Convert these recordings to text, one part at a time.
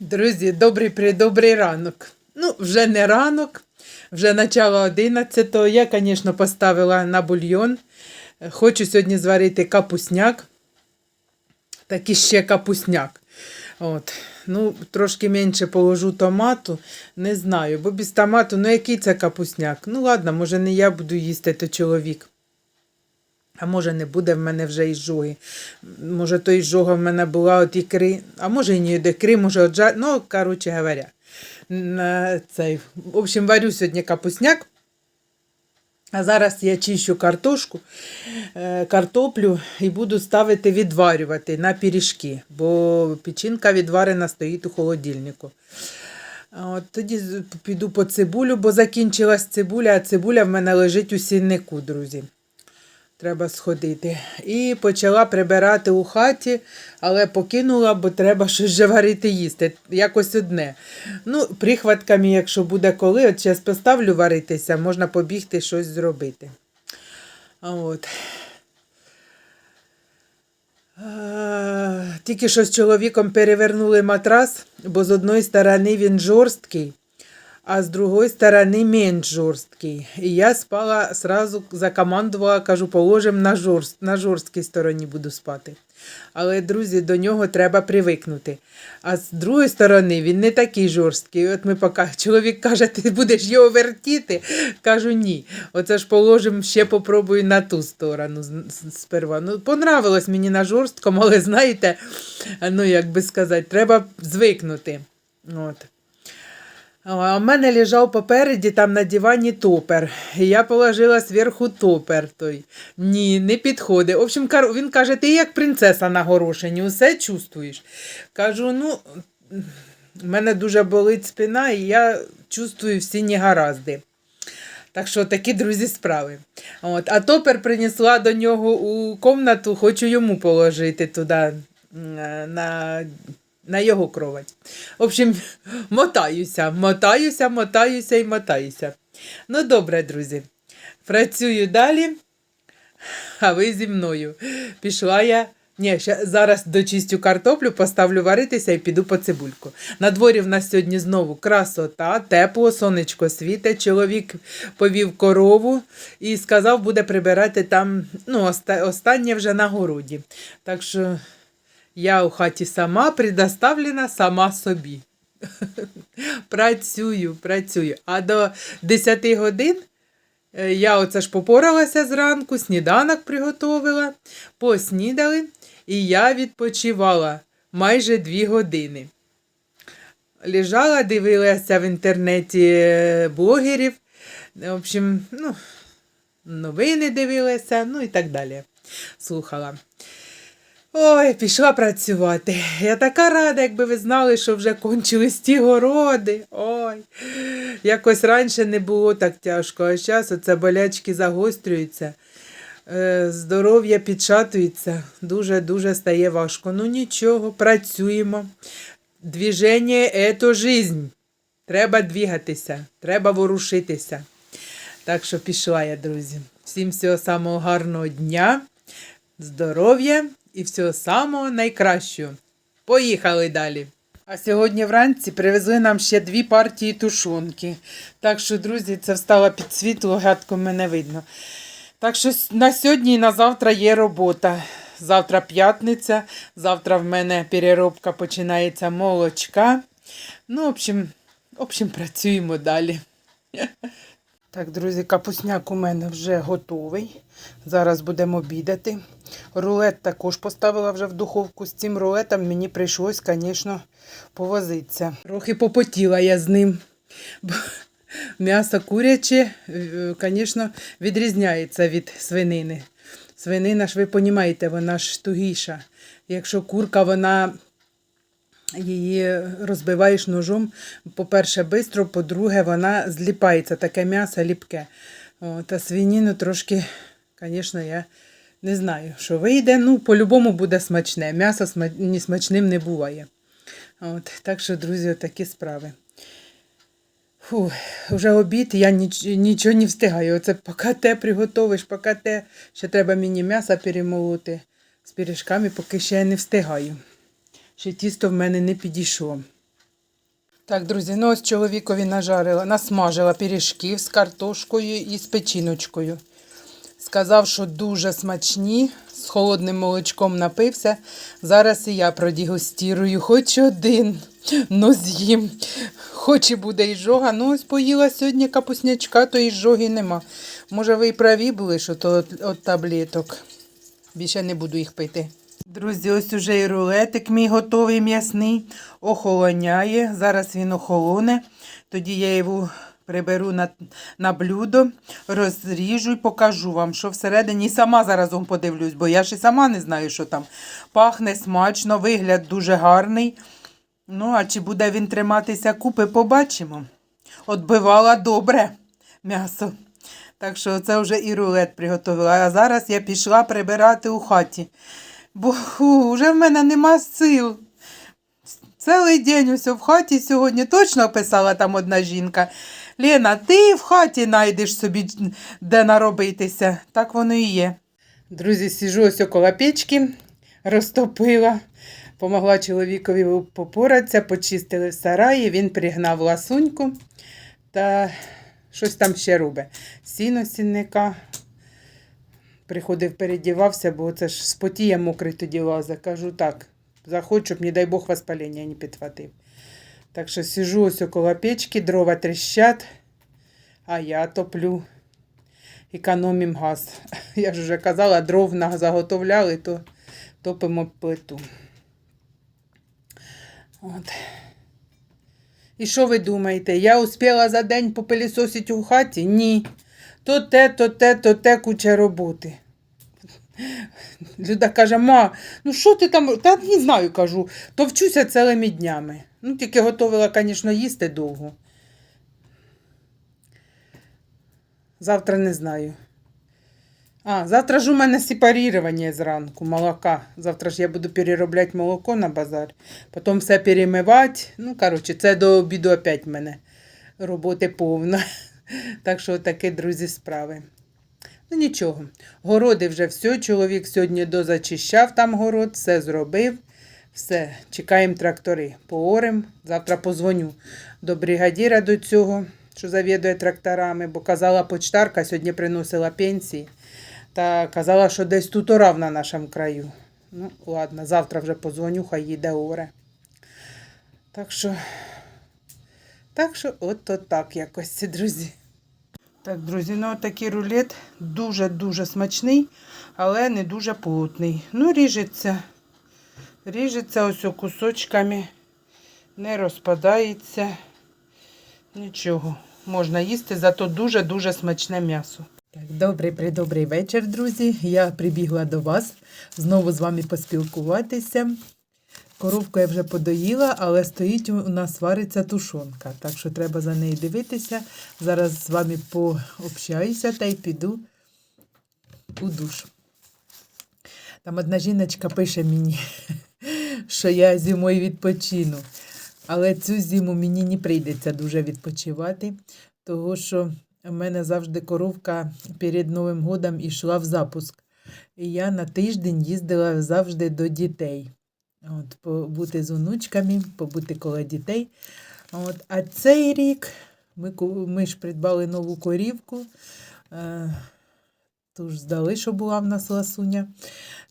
Друзі, добрий придобрий ранок. Ну, вже не ранок, вже начало 11 Я, звісно, поставила на бульйон. Хочу сьогодні зварити капусняк. Так і ще капусняк. От. Ну, трошки менше положу томату, не знаю, бо без томату, ну який це капусняк? Ну ладно, може не я буду їсти, то чоловік. А може не буде в мене вже іжоги. Може, то іжога в мене була от ікри, а може і не від ікри, може от жар... Ну, коротше говоря. На цей. В общем, варю сьогодні капусняк. А зараз я чищу картошку, е, картоплю і буду ставити відварювати на пиріжки, бо печінка відварена стоїть у холодильнику. От тоді піду по цибулю, бо закінчилась цибуля, а цибуля в мене лежить у сіннику, друзі. Треба сходити. І почала прибирати у хаті, але покинула, бо треба щось вже варити їсти. Якось одне. Ну, прихватками, якщо буде коли, от зараз поставлю варитися, можна побігти щось зробити. От. Тільки що з чоловіком перевернули матрас, бо з одної сторони він жорсткий, а з другої сторони менш жорсткий. І я спала сразу закомандувала, кажу, положим на, жорст, на жорсткій стороні буду спати. Але, друзі, до нього треба привикнути. А з другої сторони він не такий жорсткий. От ми поки чоловік каже, ти будеш його вертіти. Кажу, ні. Оце ж положимо, ще попробую на ту сторону сперва. Ну, понравилось мені на жорсткому, але знаєте, ну як би сказати, треба звикнути. От. А в мене лежав попереді там на дивані топер. І я положила зверху топер той. Ні, не підходить. В общем, він каже, ти як принцеса на горошині, усе чувствуєш. Кажу, ну, в мене дуже болить спина, і я чувствую всі негаразди. Так що такі друзі справи. От. А топер принесла до нього у комнату, хочу йому положити туди на, на його кровать. В общем, мотаюся, мотаюся, мотаюся і мотаюся. Ну, добре, друзі. Працюю далі, а ви зі мною. Пішла я. Ні, ще зараз дочистю картоплю, поставлю варитися і піду по цибульку. На дворі в нас сьогодні знову красота, тепло, сонечко світить. Чоловік повів корову і сказав, буде прибирати там ну, останнє вже на городі. Так що я у хаті сама предоставлена сама собі. працюю, працюю. А до 10 годин е, я оце ж попоралася зранку, сніданок приготовила, поснідали, і я відпочивала майже 2 години. Лежала, дивилася в інтернеті е, блогерів. В общем, ну, новини дивилася, ну і так далі. Слухала. Ой, пішла працювати. Я така рада, якби ви знали, що вже кончились ті городи. Ой, якось раніше не було так тяжко, а зараз оце болячки загострюються, е, здоров'я підшатується, дуже-дуже стає важко. Ну нічого, працюємо. Двіження – це жизнь. Треба двігатися, треба ворушитися. Так що пішла я, друзі. Всім всього самого гарного дня, здоров'я і всього самого найкращого. Поїхали далі. А сьогодні вранці привезли нам ще дві партії тушонки. Так що, друзі, це встала під світло, гадко мене видно. Так що на сьогодні і на завтра є робота. Завтра п'ятниця, завтра в мене переробка починається молочка. Ну, в общем, в общем, працюємо далі. Так, друзі, капусняк у мене вже готовий. Зараз будемо обідати. Рулет також поставила вже в духовку. З цим рулетом мені прийшлось, звісно, повозитися. Трохи попотіла я з ним. М'ясо куряче, е, звісно, відрізняється від свинини. Свинина ж, ви розумієте, вона ж тугіша. Якщо курка, вона її розбиваєш ножом, по-перше, швидко, по-друге, вона зліпається, таке м'ясо ліпке. От, а свиніну трошки, звісно, я не знаю, що вийде. Ну, по-любому буде смачне. М'ясо ні смачним не буває. От, так що, друзі, такі справи. Фу, вже обід, я ніч, нічого не встигаю. Оце поки те приготовиш, поки те, ще треба мені м'ясо перемолоти з пиріжками, поки ще я не встигаю. Ще тісто в мене не підійшло. Так, друзі, ну ось чоловікові нажарила, насмажила пиріжків з картошкою і з печіночкою. Сказав, що дуже смачні, з холодним молочком напився. Зараз і я продегустірую хоч один, но з'їм. Хоч і буде іжога. Ну, ось поїла сьогодні капуснячка, то іжоги нема. Може, ви і праві були, що то от, от таблеток. Більше не буду їх пити. Друзі, ось уже і рулетик мій готовий м'ясний. Охолоняє. Зараз він охолоне. Тоді я його приберу на, на блюдо, розріжу і покажу вам, що всередині. І сама заразом подивлюсь, бо я ж і сама не знаю, що там. Пахне смачно, вигляд дуже гарний. Ну, а чи буде він триматися купи, побачимо. Отбивала добре м'ясо. Так що це вже і рулет приготувала. А зараз я пішла прибирати у хаті. Бо ху, в мене нема сил. Цілий день усе в хаті сьогодні точно писала там одна жінка. Лена, ти в хаті знайдеш собі де наробитися. Так воно і є. Друзі, сижу ось около печки, розтопила, помогла чоловікові попоратися, почистили в сараї, він пригнав ласуньку та щось там ще робить. Сіно сінника. Приходив, передівався, бо це ж спотіє мокрий тоді лаза. Кажу так, заходь, щоб, не дай Бог, воспалення не підхватив. Так що сижу ось около печки, дрова тріщать, а я топлю. Економім газ. Я ж вже казала, дров заготовляли, то топимо плиту. От. І що ви думаєте? Я успіла за день попилісосити у хаті? Ні. То те, то те, то те куча роботи. Люда каже, ма, ну що ти там? Та не знаю, кажу, то вчуся цілими днями. Ну, тільки готувала, звісно, їсти довго. Завтра не знаю. А, завтра ж у мене сепарірування зранку молока. Завтра ж я буду переробляти молоко на базар. Потім все перемивати. Ну, коротше, це до обіду опять в мене роботи повна. Так що такі, друзі, справи. Ну нічого. Городи вже все. Чоловік сьогодні дозачищав там город, все зробив. Все, чекаємо трактори. Поорем. Завтра позвоню до бригадіра до цього, що завідує тракторами, бо казала почтарка, сьогодні приносила пенсії. Та казала, що десь тут орав на нашому краю. Ну, ладно, завтра вже позвоню, хай їде оре. Так що, так що, от, от так якось, друзі. Так, друзі, ну такий рулет дуже-дуже смачний, але не дуже плотний. Ну, ріжеться. Ріжеться ось кусочками, не розпадається. Нічого. Можна їсти, зато дуже-дуже смачне м'ясо. Так, добрий придобрий вечір, друзі. Я прибігла до вас знову з вами поспілкуватися. Коровку я вже подоїла, але стоїть у нас вариться тушонка. Так що треба за нею дивитися. Зараз з вами пообщаюся та й піду у душ. Там одна жіночка пише мені, що я зимою відпочину. Але цю зиму мені не прийдеться дуже відпочивати, тому що в мене завжди коровка перед Новим годом йшла в запуск. І я на тиждень їздила завжди до дітей. От, побути з онучками, побути коло дітей. От, а цей рік ми, ми ж придбали нову корівку. Е, ту ж здали, що була в нас ласуня.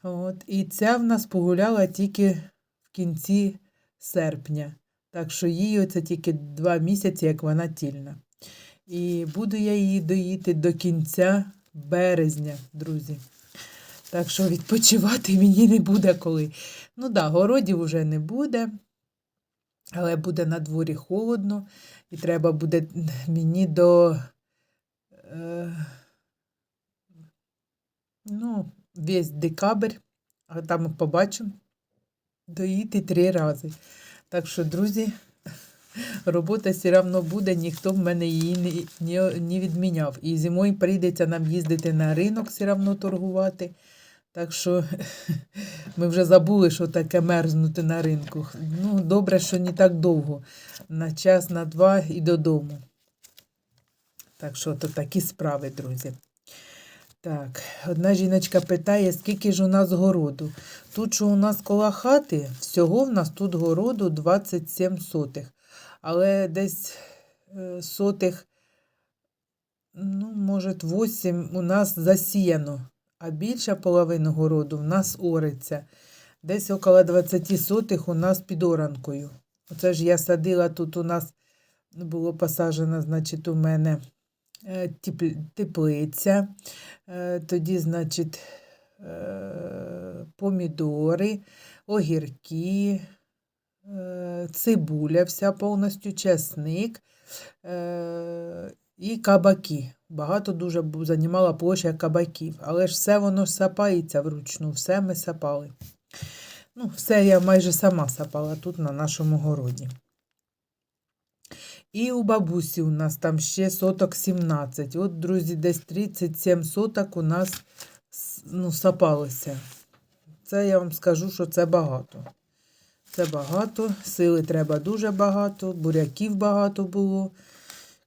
От, і ця в нас погуляла тільки в кінці серпня. Так що їй оце тільки два місяці, як вона тільна. І буду я її доїти до кінця березня, друзі. Так що відпочивати мені не буде коли. Ну да, городів уже не буде, але буде на дворі холодно, і треба буде мені до. Е, ну, весь декабрь, а там побачу, доїти три рази. Так що, друзі, робота все одно буде, ніхто в мене її не, не, не відміняв. І зимою прийдеться нам їздити на ринок, все одно торгувати. Так що ми вже забули, що таке мерзнути на ринку. Ну, добре, що не так довго. На час, на два і додому. Так що то такі справи, друзі. Так, одна жіночка питає, скільки ж у нас городу. Тут, що у нас коло хати, всього в нас тут городу 27 сотих. Але десь е, сотих, ну, може, 8 у нас засіяно, а більша половина городу в нас ориться. Десь около 20 сотих у нас під оранкою. Оце ж я садила тут у нас було посаджено, значить, у мене е, теплиця. Е, Тоді, значить, е, помідори, огірки, цибуля вся повністю, чесник і кабаки. Багато дуже займала площа кабаків, але ж все воно сапається вручну, все ми сапали. Ну, все я майже сама сапала тут на нашому городі. І у бабусі у нас там ще соток 17. От, друзі, десь 37 соток у нас ну, сапалося. Це я вам скажу, що це багато. Це багато, сили треба дуже багато, буряків багато було.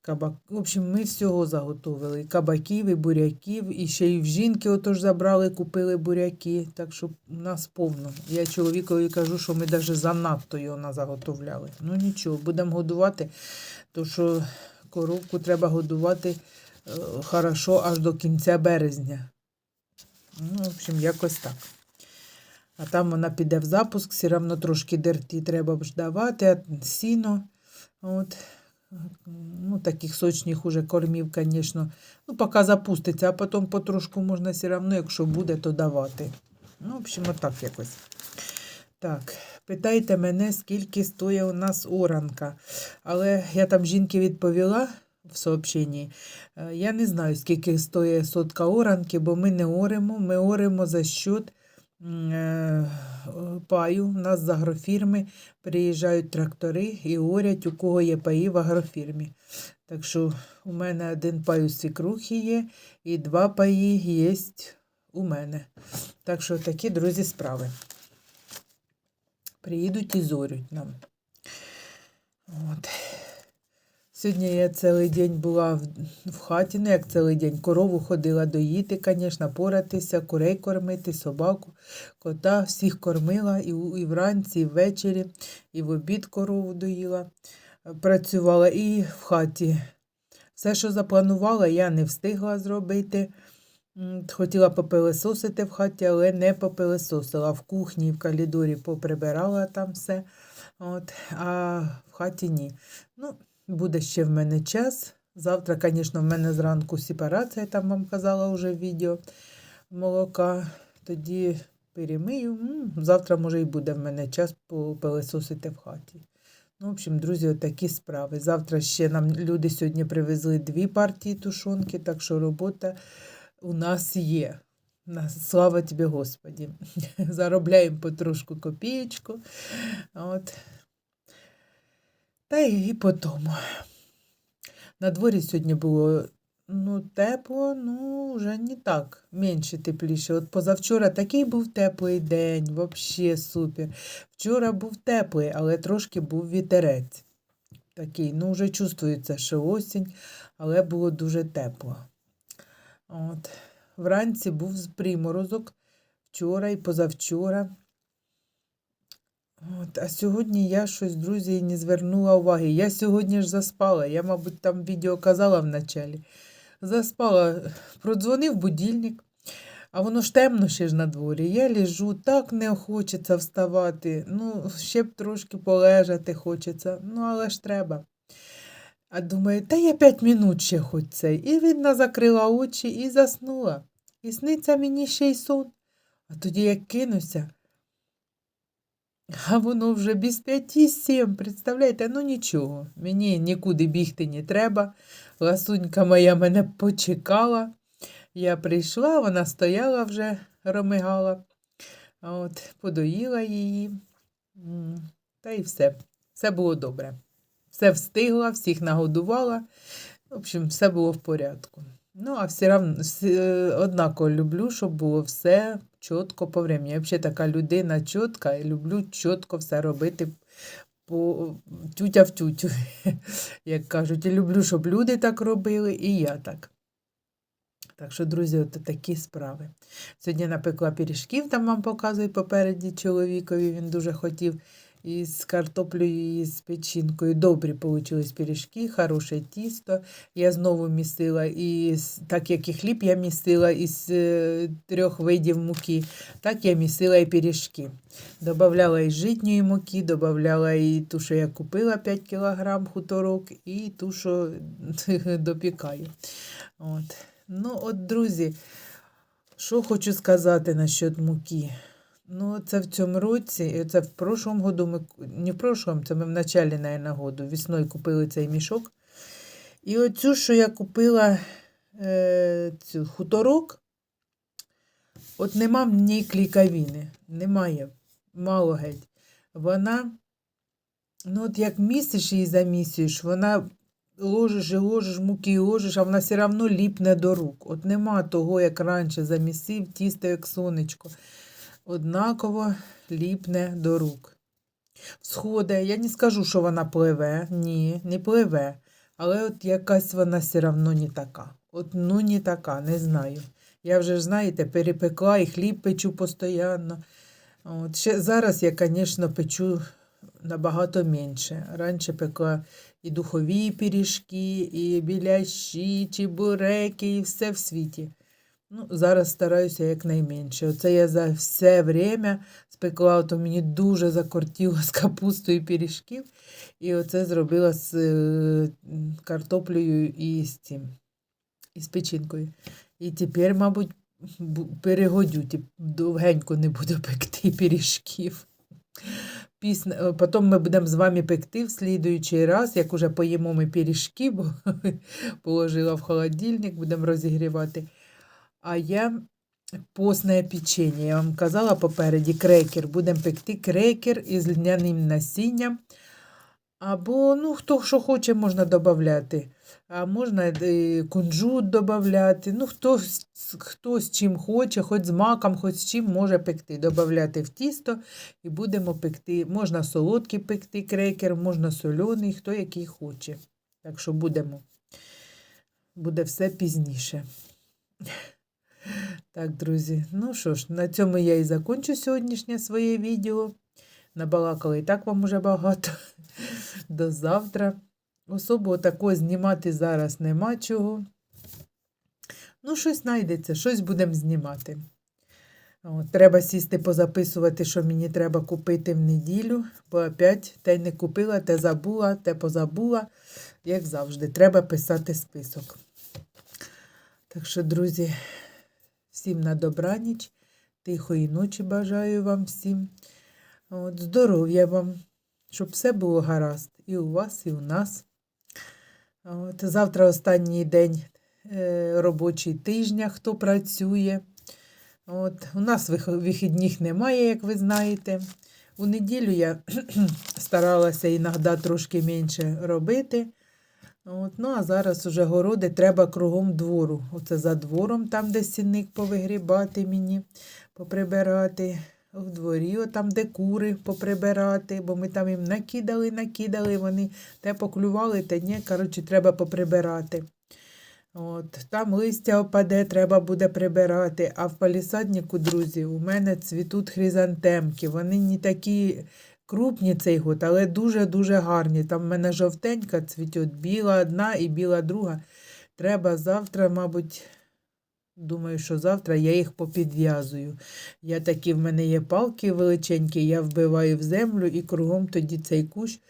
Кабак... В общем, ми всього заготовили. І кабаків, і буряків, і ще й в жінки отож забрали, купили буряки. Так що у нас повно. Я чоловікові кажу, що ми навіть занадто його назаготовляли. Ну нічого, будемо годувати, то що коровку треба годувати е, хорошо аж до кінця березня. Ну, в общем, якось так. А там вона піде в запуск, все одно трошки дерті треба ж давати, сіно. От. Ну, таких сочних уже кормів, звісно. Ну, поки запуститься, а потім потрошку можна все одно, якщо буде, то давати. Ну, в общем, отак якось. Так, питайте мене, скільки стоїть у нас оранка. Але я там жінки відповіла в сообщенні. Е, Я не знаю, скільки стоїть сотка оранки, бо ми не оремо. Ми оремо за счет паю. У нас з агрофірми приїжджають трактори і орять, у кого є паї в агрофірмі. Так що у мене один пай у є, і два паї є у мене. Так що такі, друзі, справи. Приїдуть і зорють нам. От. Сьогодні я цілий день була в, хаті, ну як цілий день, корову ходила доїти, звісно, поратися, курей кормити, собаку, кота, всіх кормила і, і вранці, і ввечері, і в обід корову доїла. Працювала і в хаті. Все, що запланувала, я не встигла зробити. Хотіла попилисосити в хаті, але не попилисосила. В кухні в коридорі поприбирала там все. От, а в хаті ні. Ну, буде ще в мене час. Завтра, звісно, в мене зранку сепарація, там вам казала вже в відео молока. Тоді перемию. Завтра, може, і буде в мене час попилисосити в хаті. Ну, в общем, друзі, отакі справи. Завтра ще нам люди сьогодні привезли дві партії тушонки, так що робота у нас є. Слава тобі, Господі. Заробляємо потрошку копієчку. От. Та й, по тому. На дворі сьогодні було ну, тепло, ну, вже не так, менше тепліше. От позавчора такий був теплий день, взагалі супер. Вчора був теплий, але трошки був вітерець. Такий, ну, вже чувствується, що осінь, але було дуже тепло. От. Вранці був приморозок вчора і позавчора. От, а сьогодні я щось, друзі, не звернула уваги. Я сьогодні ж заспала. Я, мабуть, там відео казала вначалі. Заспала, продзвонив будильник, а воно ж темно ще ж на дворі. Я лежу, так не хочеться вставати. Ну, ще б трошки полежати хочеться. Ну, але ж треба. А думаю, та я п'ять минут ще хоч цей. І видно, закрила очі і заснула. І сниться мені ще й сон. А тоді як кинуся. А воно вже без п'яті сім, представляєте? Ну нічого, мені нікуди бігти не треба. Ласунька моя мене почекала. Я прийшла, вона стояла вже, ромигала. От, подоїла її. Та й все. Все було добре. Все встигла, всіх нагодувала. В общем, все було в порядку. Ну, а все равно, е, однаково люблю, щоб було все чітко по времени. Я взагалі така людина чітка і люблю чітко все робити по тютя в тютю, як кажуть. І люблю, щоб люди так робили, і я так. Так що, друзі, от такі справи. Сьогодні напекла пиріжків, там вам показую попереді чоловікові. Він дуже хотів із картоплею і з печінкою. Добрі вийшли пиріжки, хороше тісто. Я знову місила, і так як і хліб я місила із е, трьох видів муки, так я місила і пиріжки. Добавляла і житньої муки, добавляла і ту, що я купила 5 кг хуторок, і ту, що допікаю. От. Ну, от, друзі, що хочу сказати насчет муки. Ну, це в цьому році, і це в прошлому году, ми, не в прошлому, це ми в началі, наверное, году, весною купили цей мішок. І оцю, що я купила е, цю хуторок, от нема в ній кліковини, немає, мало геть. Вона, ну от як місиш її замісюєш, вона ложиш і ложиш муки, і ложиш, а вона все одно ліпне до рук. От нема того, як раніше замісив, тісто як сонечко. Однаково ліпне до рук. Сходи, я не скажу, що вона пливе. Ні, не пливе. Але от якась вона все одно не така. От ну не така, не знаю. Я вже знаєте, перепекла і хліб печу постійно. От, ще зараз я, звісно, печу набагато менше. Раніше пекла і духові пиріжки, і біляші, чебуреки, і все в світі. Ну, зараз стараюся якнайменше. Оце я за все время спекла, то мені дуже закортіло з капустою пиріжків. І оце зробила з е, картоплею і з цим, і з печінкою. І тепер, мабуть, перегодю, довгенько не буду пекти пиріжків. Пісня, е, потім ми будемо з вами пекти в слідуючий раз, як уже поїмо ми пиріжки, бо положила в холодильник, будемо розігрівати. А я постне печення. Я вам казала попереді крекер. Будемо пекти крекер із льняним насінням. Або, ну, хто що хоче, можна додати. А можна е, кунжут додати. Ну, хто, хто з чим хоче, хоч з маком, хоч з чим може пекти. Додати в тісто і будемо пекти. Можна солодкий пекти крекер, можна соляний, хто який хоче. Так що будемо. Буде все пізніше. Так, друзі, ну що ж, на цьому я і закончу сьогоднішнє своє відео. Набалакала і так вам уже багато. До завтра. Особо такого знімати зараз нема чого. Ну, щось знайдеться, щось будемо знімати. От, треба сісти позаписувати, що мені треба купити в неділю, бо опять те не купила, те забула, те позабула. Як завжди, треба писати список. Так що, друзі, всім на добраніч, тихої ночі бажаю вам всім. От, здоров'я вам, щоб все було гаразд і у вас, і у нас. От, завтра останній день е, робочий тижня, хто працює. От, у нас вихідних немає, як ви знаєте. У неділю я старалася іноді трошки менше робити. От, ну, а зараз уже городи треба кругом двору. Оце за двором, там, де сінник повигрібати мені, поприбирати. В дворі, там, де кури поприбирати, бо ми там їм накидали, накидали, вони те поклювали, те ні. Коротше, треба поприбирати. От, там листя опаде, треба буде прибирати. А в палісаднику, друзі, у мене цвітуть хризантемки. Вони не такі крупні цей год, але дуже-дуже гарні. Там в мене жовтенька цвітуть, біла одна і біла друга. Треба завтра, мабуть, думаю, що завтра я їх попідв'язую. Я такі, в мене є палки величенькі, я вбиваю в землю і кругом тоді цей кущ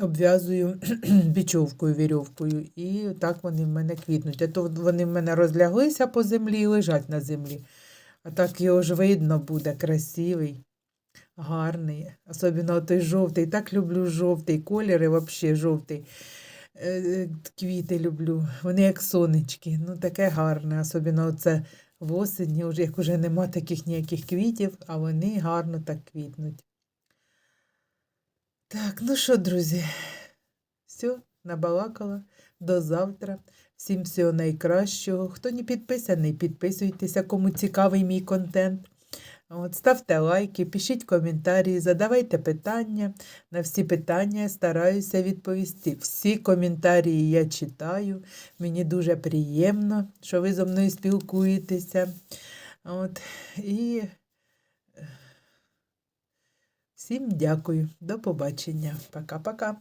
обв'язую бічовкою, вірьовкою. І так вони в мене квітнуть. А то вони в мене розляглися по землі і лежать на землі. А так його ж видно буде, красивий, гарний. Особливо той жовтий. Так люблю жовтий колір і взагалі жовтий. Е, Квіти люблю. Вони як сонечки. Ну, таке гарне. Особливо оце в осені, вже як уже нема таких ніяких квітів, а вони гарно так квітнуть. Так, ну що, друзі, все, набалакала. До завтра. Всім всього найкращого. Хто не підписаний, підписуйтеся, кому цікавий мій контент. От, ставте лайки, пишіть коментарі, задавайте питання. На всі питання я стараюся відповісти. Всі коментарі я читаю. Мені дуже приємно, що ви зі мною спілкуєтеся. От, і е, всім дякую. До побачення. Пока-пока.